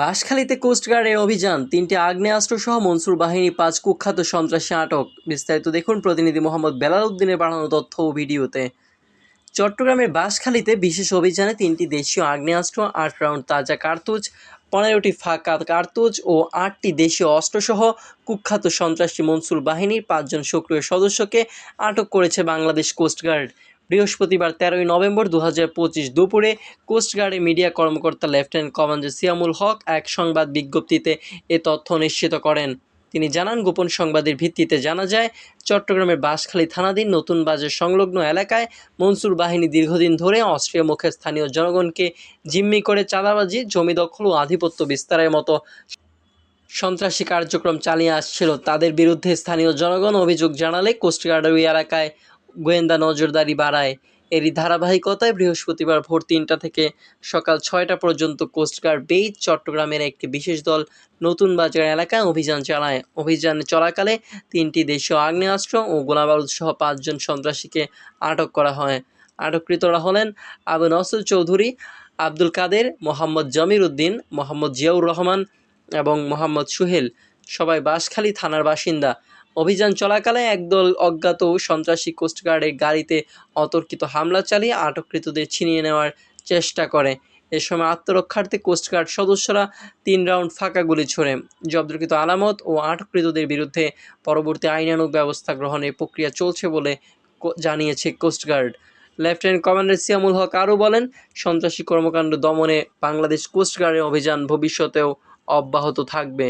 বাঁশখালীতে কোস্টগার্ডের অভিযান, তিনটি আগ্নেয়াস্ত্র সহ মনসুর বাহিনী, পাঁচ কুখ্যাত সন্ত্রাসী আটক। বিস্তারিত দেখুন প্রতিনিধি মোহাম্মদ বেলাল উদ্দিনের বানানো তথ্য ও ভিডিওতে। চট্টগ্রামের বাঁশখালীতে বিশেষ অভিযানে তিনটি দেশীয় আগ্নেয়াস্ত্র, আট রাউন্ড তাজা কার্তুজ, পনেরোটি ফাঁকা কার্তুজ ও আটটি দেশীয় অস্ত্রসহ কুখ্যাত সন্ত্রাসী মনসুর বাহিনীর পাঁচজন সক্রিয় সদস্যকে আটক করেছে বাংলাদেশ কোস্টগার্ড বৃহস্পতিবার তেরোই নভেম্বর দু হাজার পঁচিশ দুপুরে কোস্টগার্ডে মিডিয়া কর্মকর্তা লেফটেন্যান্ট কমান্ডার সিয়ামুল হক এক সংবাদ বিজ্ঞপ্তিতে এ তথ্য নিশ্চিত করেন। তিনি জানান, গোপন সংবাদের ভিত্তিতে জানা যায়, চট্টগ্রামের বাঁশখালী থানাধীন নতুন বাজার সংলগ্ন এলাকায় মনসুর বাহিনী দীর্ঘদিন ধরে অস্ট্রিয়া মুখে স্থানীয় জনগণকে জিম্মি করে চাঁদাবাজি, জমি দখল ও আধিপত্য বিস্তারের মতো সন্ত্রাসী কার্যক্রম চালিয়ে আসছিল। তাদের বিরুদ্ধে স্থানীয় জনগণ অভিযোগ জানালে কোস্টগার্ডের ওই এলাকায় গোয়েন্দা নজরদারি বাড়ায়। এরই ধারাবাহিকতায় বৃহস্পতিবার ভোর তিনটা থেকে সকাল ছয়টা পর্যন্ত কোস্টগার্ড বেইজ চট্টগ্রামের একটি বিশেষ দল নতুন বাজার এলাকায় অভিযান চালায়। অভিযান চলাকালে তিনটি দেশীয় আগ্নেয়াস্ত্র ও গোলাবারুদ সহ পাঁচজন সন্ত্রাসীকে আটক করা হয়। আটককৃতরা হলেন আবু নসর চৌধুরী, আব্দুল কাদের, মোহাম্মদ জমির উদ্দিন, মোহাম্মদ জিয়াউর রহমান এবং মোহাম্মদ সুহেল। সবাই বাঁশখালী থানার বাসিন্দা। অভিযান চলাকালে একদল অজ্ঞাত সন্ত্রাসী কোস্টগার্ডের গাড়িতে অতর্কিত হামলা চালিয়ে আটককৃতদের ছিনিয়ে নেওয়ার চেষ্টা করে। এ সময় আত্মরক্ষার্থে কোস্টগার্ড সদস্যরা তিন রাউন্ড ফাঁকা গুলি ছোড়ে। জব্দকৃত আলামত ও আটককৃতদের বিরুদ্ধে পরবর্তী আইনানুগ ব্যবস্থা গ্রহণের প্রক্রিয়া চলছে বলে জানিয়েছে coast guard lieutenant commander Siamul Haque আরও বলেন, সন্ত্রাসী কর্মকাণ্ড দমনে বাংলাদেশ কোস্টগার্ডের অভিযান ভবিষ্যতেও অব্যাহত থাকবে।